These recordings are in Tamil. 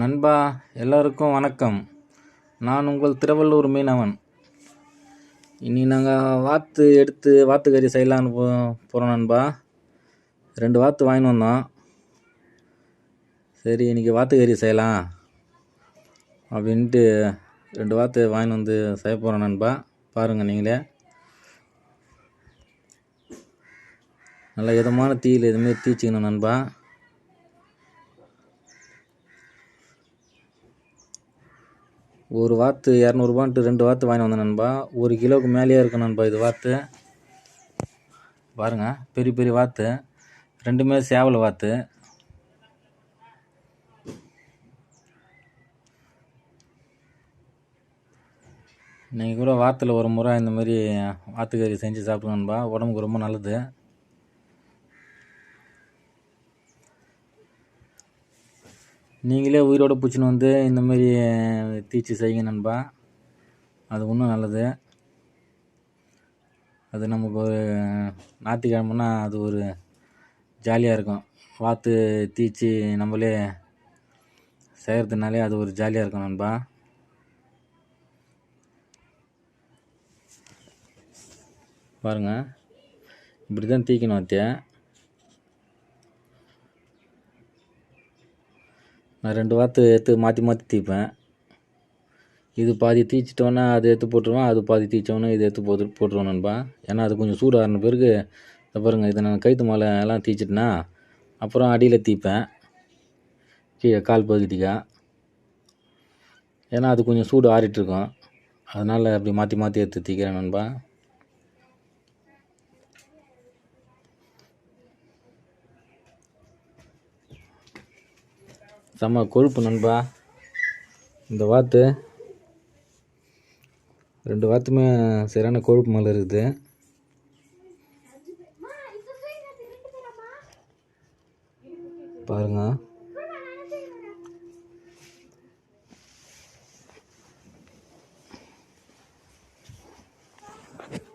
நண்பா எல்லோருக்கும் வணக்கம். நான் உங்கள் திருவள்ளூர் மீனவன். இனி நாங்கள் வாத்து எடுத்து வாத்து கறி செய்யலான்னு போ போகிறோம் நண்பா. ரெண்டு வாத்து வாங்கின்னு வந்தோம். சரி இன்றைக்கி வாத்து கறி செய்யலாம் அப்படின்ட்டு ரெண்டு வாத்து வாங்கின்னு வந்து செய்ய போகிறோம் நண்பா. பாருங்கள் நீங்களே. நல்ல இதமான தீயில் இதுமாரி தீச்சிக்கணும் நண்பா. ஒரு வாத்து இரநூறுபான்ட்டு ரெண்டு வாத்து வாங்கி வந்தேன் நண்பா. ஒரு கிலோவுக்கு மேலேயே இருக்கும் நண்பா இது வாத்து. பாருங்க பெரிய பெரிய வாத்து. ரெண்டுமே சேவல் வாத்து. நீங்கள் கூட வாரத்தில் ஒரு முறை இந்த மாதிரி வாத்துக்கறி செஞ்சு சாப்பிடுங்க நண்பா. உடம்புக்கு ரொம்ப நல்லது. நீங்களே உயிரோடு பிடிச்சின்னு வந்து இந்தமாரி தீச்சு செய்யுங்க நண்பா. அது இன்னும் நல்லது. அது நமக்கு ஒரு ஞாயிற்றுக்கிழமைனா அது ஒரு ஜாலியாக இருக்கும். வாத்து தீச்சு நம்மளே செய்கிறதுனாலே அது ஒரு ஜாலியாக இருக்கும் நண்பா. பாருங்கள் இப்படி தான் தீக்கணும் அத்தியா. நான் ரெண்டு வாத்து எடுத்து மாற்றி மாற்றி தீப்பேன். இது பாதி தீச்சிட்டோன்னா அது எடுத்து போட்டுருவேன் அது பாதி தீச்சோன்னா இது எடுத்து போட்டு போட்டுருவேன் நண்பா. ஏன்னா அது கொஞ்சம் சூடாகின பிறகு இதை பாருங்கள் இதை நான் கைத்து மாலை எல்லாம் தீச்சிட்டேன்னா அப்புறம் அடியில் தீப்பேன். கீழே கால் பகுதிக்கா. ஏன்னா அது கொஞ்சம் சூடு ஆறிட்டுருக்கும் அதனால் அப்படி மாற்றி மாற்றி எடுத்து தீக்கிறேன் நண்பா. செம்ம கொழுப்பு நண்பா. இந்த வாத்து ரெண்டு வாத்துமே சரியான கொழுப்பு மேலே இருக்குது. பாருங்க.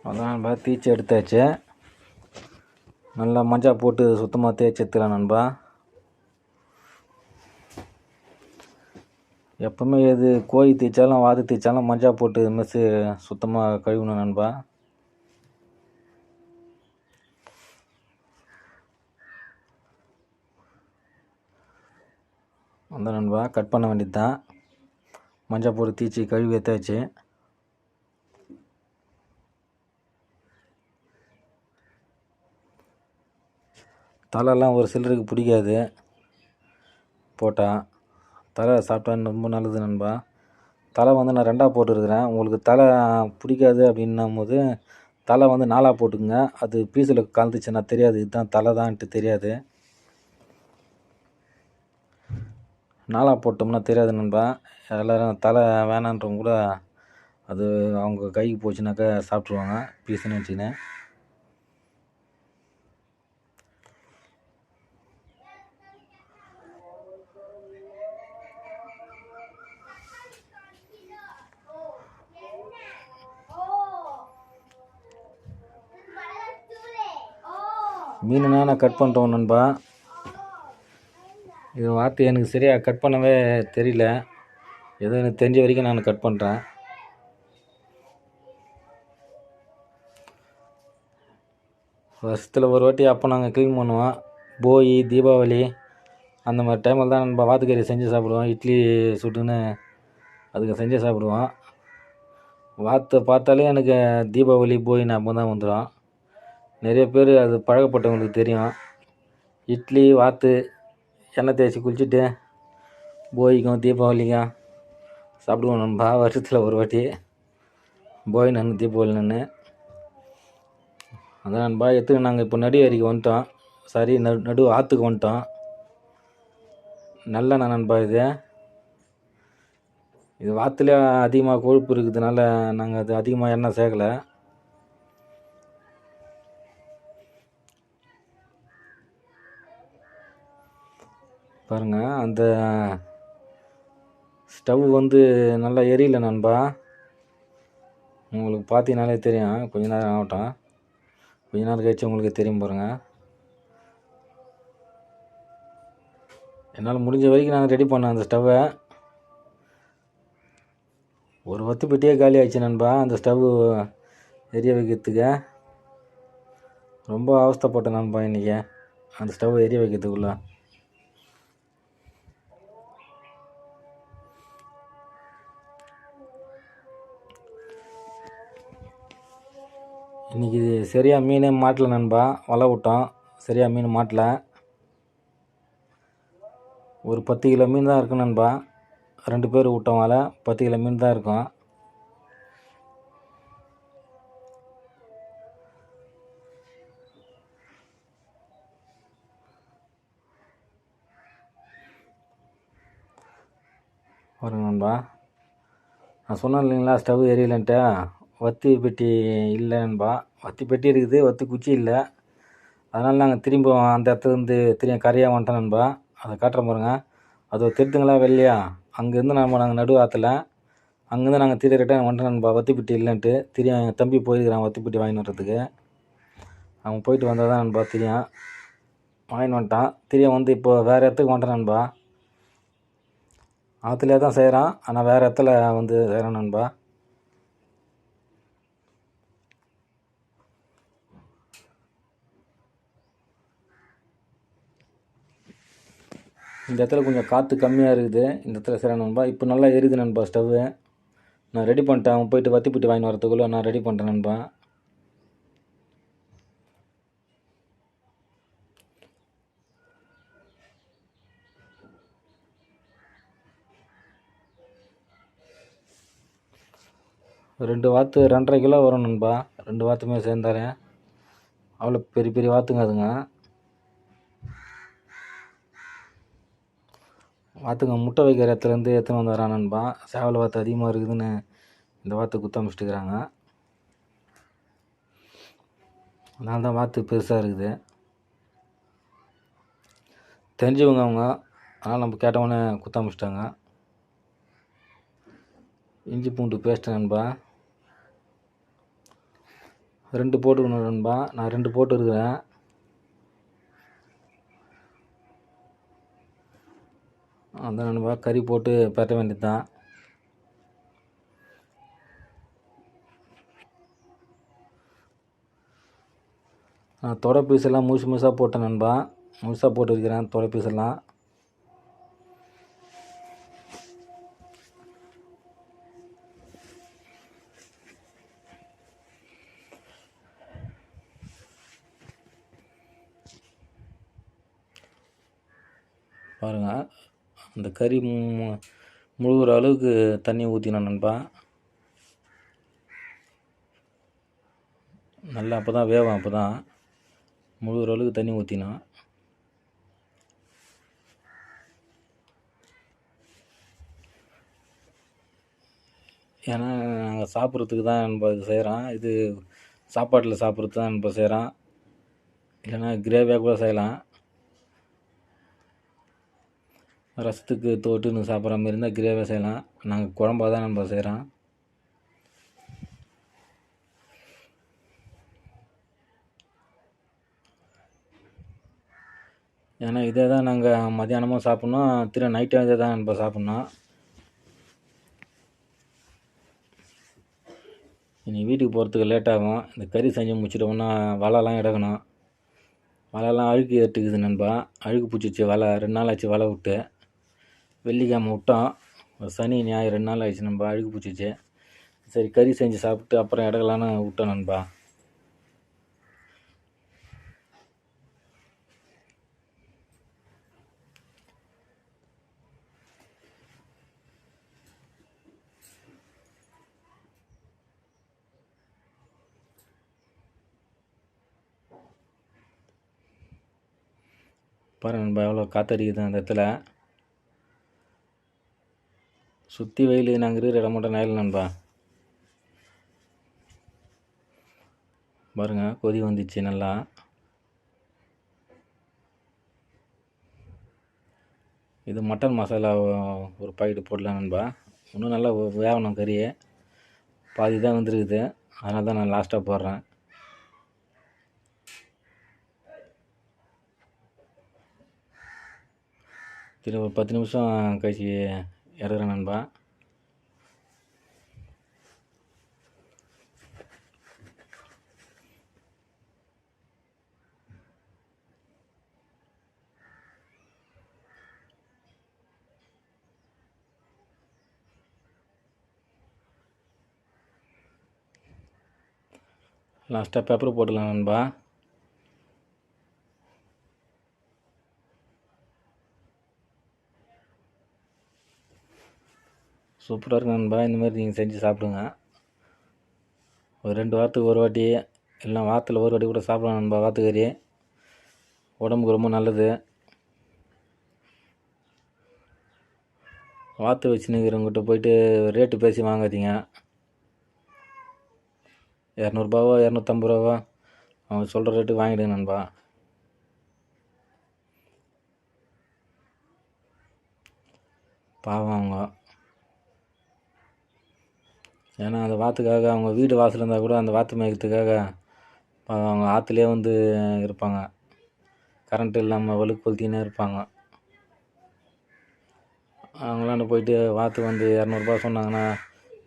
அதான் நண்பா தீச்சு எடுத்தாச்சு. நல்லா மஞ்சள் போட்டு சுத்தமாக தேய்ச்சி எடுத்துக்கலாம் நண்பா. எப்பவுமே எது கோழி தேய்ச்சாலும் வாத்து தேய்ச்சாலும் மஞ்சள் போட்டு மெஸ்ஸு சுத்தமாக கழுவணும் நண்பா. அந்த நண்பா கட் பண்ண வேண்டியது தான் மஞ்சள் போட்டு தீச்சி கழுவி எடுத்தாச்சு. தலைலாம் ஒரு சிலருக்கு பிடிக்காது. போட்டால் தலை சாப்பிட்டா ரொம்ப நல்லது நண்பா? தலை வந்து நான் ரெண்டாக போட்டுருக்கிறேன். உங்களுக்கு தலை பிடிக்காது அப்படின்னும் போது தலை வந்து நாலாக போட்டுக்குங்க. அது பீஸில் கலந்துச்சுன்னா தெரியாது. இதுதான் தலை தான்ட்டு தெரியாது. நாலாக போட்டோம்னா தெரியாது நண்பா. எல்லோரும் தலை வேணான்றவங்க கூட அது அவங்க கைக்கு போச்சுனாக்கா சாப்பிட்ருவாங்க பீஸுன்னு வச்சுக்கின்னு. மீனெல்லாம் நான் கட் பண்ணிட்டோம் நண்பா. இது வார்த்தை எனக்கு சரியாக கட் பண்ணவே தெரியல. ஏதோ எனக்கு தெரிஞ்ச வரைக்கும் நான் கட் பண்ணுறேன் வருஷத்தில் ஒரு வாட்டி அப்போ நாங்கள் க்ளீன் பண்ணுவோம். போகி தீபாவளி அந்த மாதிரி டைமில் தான் நம்ம வாத்துக்கறி செஞ்சு சாப்பிடுவோம். இட்லி சுட்டுன்னு அதுக்கு செஞ்சு சாப்பிடுவோம். வாத்தை பார்த்தாலே எனக்கு தீபாவளி போய் ஞாபகம் தான் வந்துடும். நிறைய பேர் அது பழக்கப்பட்டவங்களுக்கு தெரியும். இட்லி வாத்து எண்ணெய் தேய்ச்சி குளிச்சுட்டு போகிக்கும் தீபாவளிக்கும். சாப்பிடுவோம் நண்பா வருஷத்தில் ஒரு வாட்டி. போய் நன்னு தீபாவளி நின்று அதான் நண்பா எத்துக்கு நாங்கள் இப்போ நடு ஏரிக்கு வந்துட்டோம். சரி நடு நடு ஆற்றுக்கு வந்துட்டோம். நல்ல நண்பா இது. இது வாத்துலேயே அதிகமாக கொழுப்பு இருக்கிறதுனால நாங்கள் அது அதிகமாக எண்ணெய் சேர்க்கலை. பாருங்கள் அந்த ஸ்டவ் வந்து நல்லா எரியல நண்பா. உங்களுக்கு பார்த்தீங்கனாலே தெரியும் கொஞ்ச நேரம் ஆகட்டும். கொஞ்ச நேரம் கழிச்சு உங்களுக்கு தெரியும் பாருங்கள் என்னால் முடிஞ்ச வரைக்கும் நான் ரெடி பண்ணேன் அந்த ஸ்டவ்வை ஒரு வத்து பெட்டியே காலி ஆயிடுச்சு நண்பா அந்த ஸ்டவ் எரிய வைக்கிறதுக்கு. ரொம்ப அவஸ்தைப்பட்டேன் நண்பா இன்றைக்கி அந்த ஸ்டவ் எரிய வைக்கிறதுக்குள்ள. சரியாக மீனே மாட்டல நண்பா. வலை விட்டோம் சரியாக மீன் மாட்டல. ஒரு பத்து கிலோ மீன் தான் இருக்கும் நண்பா. ரெண்டு பேர் விட்டோம் வலை. பத்து கிலோ மீன் தான் இருக்கும். பாருங்க நண்பா. நான் சொன்னேன் இல்லைங்களா ஸ்டவ் எரியலன்ட்டு. வத்தி பெட்டி இல்லை நண்பா. வத்தி பெட்டி இருக்குது வத்தி குச்சி இல்லை. அதனால் நாங்கள் திரும்ப அந்த இடத்துல இருந்து திரும்ப கரையாக வந்துட்டோம் நண்பா. அதை காட்டுறேன் பாருங்க. அது திருத்துங்களா வெள்ளையா? அங்கேருந்து நம்ம நாங்கள் நடு ஆற்றுல அங்கேருந்து நாங்கள் திரு ரிட்டர்ன் வந்துட்டோம் நண்பா. வத்தி பெட்டி இல்லைன்ட்டு திரியும் என் தம்பி போயிருக்கிறான் வத்தி பெட்டி வாங்கிட்டு வர்றதுக்கு. அவன் போயிட்டு வந்தால் தான் நண்பா தெரியும் வாங்கிட்டு வந்துட்டான். திரியம் வந்து இப்போ வேறு இடத்துக்கு வந்துட்டேன் நண்பா. ஆற்றுலேயே தான் செய்கிறான் ஆனால் வேறு இடத்துல வந்து செய்கிறான் நண்பா. இந்த இடத்துல கொஞ்சம் காற்று கம்மியாக இருக்குது. இந்த இடத்துல செய்கிறேன் நண்பா இப்போ நல்லா எரியுது நண்பா ஸ்டவ்வு நான் ரெடி பண்ணிட்டேன். அவன் போயிட்டு வத்தி புட்டி வாங்கி வரதுக்குள்ளே நான் ரெடி பண்ணிட்டேன் நண்பா. ரெண்டு வாத்து ரெண்டரை கிலோ வரும் நண்பா. ரெண்டு வாத்துமே சேர்ந்தாரேன் அவ்வளோ பெரிய பெரிய வாத்துங்க அதுங்க. வாத்துங்க முட்டை வைக்கிற இடத்துலேருந்து எடுத்துன்னு வந்து வரான் சேவல் வாத்து அதிகமாக இருக்குதுன்னு இந்த வாத்து குத்தமிச்சிட்டுக்கிறாங்க அதனால தான் வாத்து பெருசாக இருக்குது. தெரிஞ்சவங்க அவங்க அதனால் நம்ம கேட்டவொடனே குத்தாமிச்சிட்டாங்க இஞ்சி பூண்டு பேஸ்ட்டு நண்பா. ரெண்டு போட்டுக்கணும் நண்பா. நான் ரெண்டு போட்டு இருக்கிறேன். அதான் நண்பா கறி போட்டு பெற வேண்டியது தான் நான் தொடை பீஸ் எல்லாம் முழுசு முழுசாக போட்டேன் நண்பா. முழுசாக போட்டு வைக்கிறேன் தொடை பீஸ் எல்லாம். பாருங்கள் அந்த கறி மு- முழுகிற அளவுக்கு தண்ணி ஊற்றினேன் நண்பா. நல்லா அப்போ தான் வேகும் அப்போ தான் முழுகிற அளவுக்கு தண்ணி ஊற்றினோம் ஏன்னா நாங்கள் சாப்பிட்றதுக்கு தான் நண்பா இது செய்கிறோம் இது சாப்பாட்டில் சாப்பிட்றது தான் நண்பா செய்கிறோம் இல்லைன்னா கிரேவியாக கூட செய்யலாம். ரசத்துக்கு தொட்டுன்னு சாப்பிட்ற மாதிரி இருந்தால் கிரேவியாக செய்யலாம். நாங்கள் குழம்பா தான் நம்ம செய்கிறோம் ஏன்னா இதே தான் நாங்கள் மத்தியானமும் சாப்பிட்ணும். திரு நைட்டும் இதே தான் நம்ம சாப்பிட்ணும். இனி வீட்டுக்கு போகிறதுக்கு லேட் ஆகும். இந்த கறி செஞ்சு முடிச்சிட்டோம்னா வலைலாம் எடுக்கணும். வலைலாம் அழுக்கு ஏற்றுக்குது நண்பா. அழுக்கு பிடிச்சிச்சு வலை. ரெண்டு நாள் ஆச்சு வலை விட்டு. வெள்ளிக்கிழமை விட்டோம். சனி ஞாயிறு ரெண்டு நாள் ஆயிடுச்சு நண்பா. அழுகு பிடிச்சிச்சு சரி கறி செஞ்சு சாப்பிட்டு அப்புறம் எடுக்கலான்னு விட்டோம் நண்பா. பாருங்கள் நண்பா எவ்வளோ காத்தடிக்குது அந்த இடத்துல. சுற்றி வெயில் நாங்கள் இருக்கிற இடம் மட்டும் நேரில் நண்பா. பாருங்கள் கொதி வந்துச்சு நல்லா. இது மட்டன் மசாலா ஒரு பாக்கெட்டு போடலாம் நண்பா. இன்னும் நல்லா வேகணும் கறி பாதி தான் வந்துருக்குது. அதனால தான் நான் லாஸ்ட்டாக போடுறேன். திரும்ப ஒரு பத்து நிமிஷம் கழிச்சு இறக்குறேன் நண்பா? லாஸ்ட்டாக பேப்பர் போட்டுக்கலாம் நண்பா. சூப்பராக இருக்கும் நண்பா. இந்த மாதிரி நீங்கள் செஞ்சு சாப்பிடுங்க. ஒரு ரெண்டு வாரத்துக்கு ஒரு வாட்டி இல்லை வாரத்தில் ஒரு வாட்டி கூட சாப்பிடலாம் நண்பா வாத்துக்கறி. உடம்புக்கு ரொம்ப நல்லது. வாத்து வச்சுன்னுக்கிறவங்ககிட்ட போயிட்டு ரேட்டு பேசி வாங்காதீங்க. இரநூறுபாவோ இரநூத்தம்பது ரூபாவோ அவங்க சொல்கிற ரேட்டு வாங்கிடுங்க நண்பா. பாவம் அவங்க. ஏன்னா அந்த வாத்துக்காக அவங்க வீடு வாசல் இருந்தால் கூட அந்த வாத்து மேய்க்கிறதுக்காக அவங்க ஆற்றுலே வந்து இருப்பாங்க. கரண்ட் இல்லாமல் வலுக்கு கொளுத்தினே இருப்பாங்க. அவங்களாண்ட போயிட்டு வாத்து வந்து இரநூறுபா சொன்னாங்கன்னா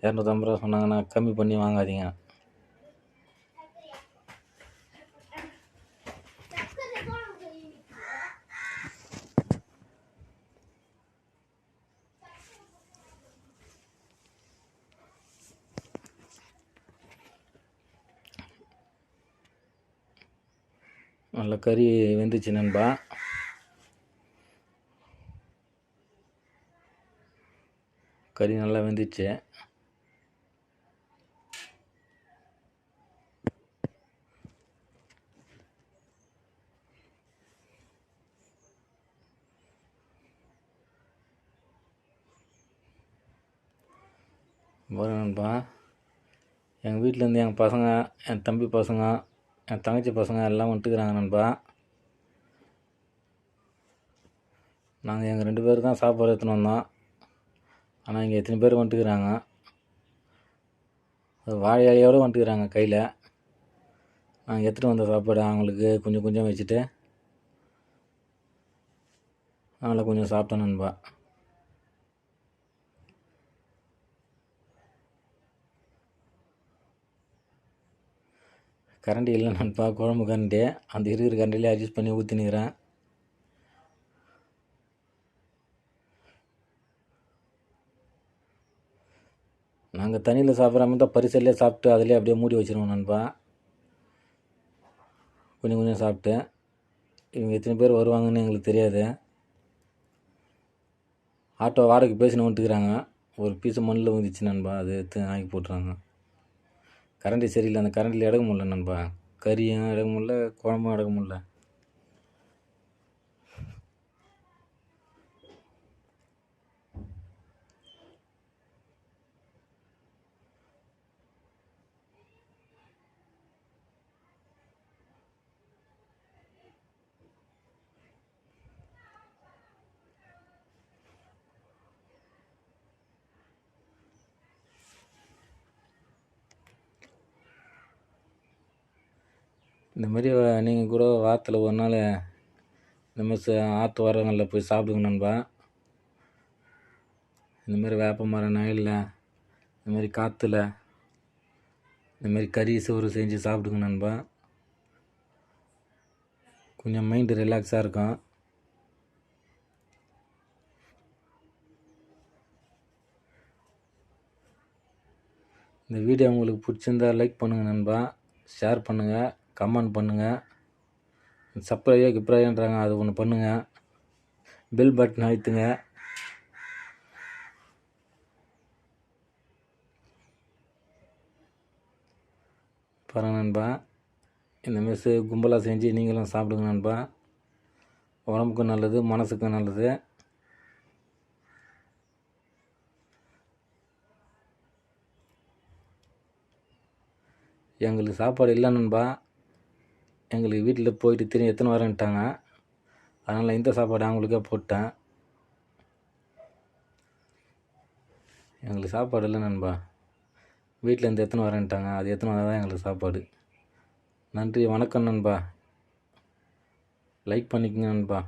இரநூத்தம்பது ரூபா சொன்னாங்கன்னா கம்மி பண்ணி வாங்காதீங்க நல்ல கறி வெந்துச்சு நண்பா. கறி நல்லா வெந்துச்சு. பாருங்க நண்பா எங்கள் வீட்டிலேருந்து எங்கள் பசங்க என் தம்பி பசங்க என் தங்கச்சி பசங்க எல்லாம் வந்துட்டுக்கிறாங்க நண்பா. நாங்கள் எங்கள் ரெண்டு பேர் தான் சாப்பாடு எடுத்துன்னு வந்தோம். ஆனால் இங்கே எத்தனை பேர் வந்துட்டுக்கிறாங்க வாழை இலையோடு வந்துட்டுக்கிறாங்க கையில். நாங்கள் எடுத்துகிட்டு வந்த சாப்பாடு அவங்களுக்கு கொஞ்சம் கொஞ்சம் வச்சுட்டு நாங்கள கொஞ்சம் சாப்பிட்டோம் நண்பா. கரண்டி இல்லை நண்பா குழம்பு கரண்டி. அந்த இருக்கிற கரண்டிலே அட்ஜஸ்ட் பண்ணி ஊற்றினுக்கிறேன் நாங்கள் தண்ணியில் சாப்பிட்றாம தான் பரிசல்லே சாப்பிட்டு அதிலே அப்படியே மூடி வச்சுருவோம் நண்பா. கொஞ்சம் கொஞ்சம் சாப்பிட்டு. இவங்க எத்தனை பேர் வருவாங்கன்னு எங்களுக்கு தெரியாது. ஆட்டோ வாடகைக்கு பேசினு வந்துட்டுக்கிறாங்க ஒரு பீஸு மண்ணில் வந்துச்சு நண்பா. அது எடுத்து ஆக்கி போட்டுறாங்க. கரண்ட்டு சரியில்லை அந்த கரண்டில் எடுக்க முடில நண்பா. கறியும் எடுக்க முடில குழம்பும் எடுக்க முடில இந்த மாதிரி நீங்கள் கூட வாரத்தில் ஒரு நாள் இந்த மாதிரி ச- ஆற்று ஓரங்களில் போய் சாப்பிடுங்க நண்பா. இந்த மாதிரி வேப்ப மரம் நிழல்ல இந்த மாதிரி காற்றுல இந்த மாதிரி கறி சோறு செஞ்சு சாப்பிடுங்க நண்பா. கொஞ்சம் மைண்டு ரிலாக்ஸாக இருக்கும். இந்த வீடியோ உங்களுக்கு பிடிச்சிருந்தா லைக் பண்ணுங்கள் நண்பா. ஷேர் பண்ணுங்கள் கமெண்ட் பண்ணுங்கள் சப்ஸ்கிரைபோ கிப்ரையோன்றாங்க அது ஒன்று பண்ணுங்கள் பெல் பட்டன் அழுத்துங்க. பாருங்க நண்பா இந்த மெஸ்ஸு கும்பலாக செஞ்சு நீங்களும் சாப்பிடுங்க நண்பா. உடம்புக்கும் நல்லது மனசுக்கும் நல்லது. எங்களுக்கு சாப்பாடு இல்லை நண்பா. எங்களுக்கு வீட்டில் போயிட்டு திரும்பி எத்தனை வரேன்ட்டாங்க அதனால் இந்த சாப்பாடு அவங்களுக்கே போட்டேன். எங்களுக்கு சாப்பாடு இல்லை நண்பா. வீட்டில் இருந்து எத்தனை வரேன்ட்டாங்க அது எத்தனை வந்தால் தான் எங்களுக்கு சாப்பாடு. நன்றி வணக்கம் நண்பா. லைக் பண்ணிக்கங்க நண்பா.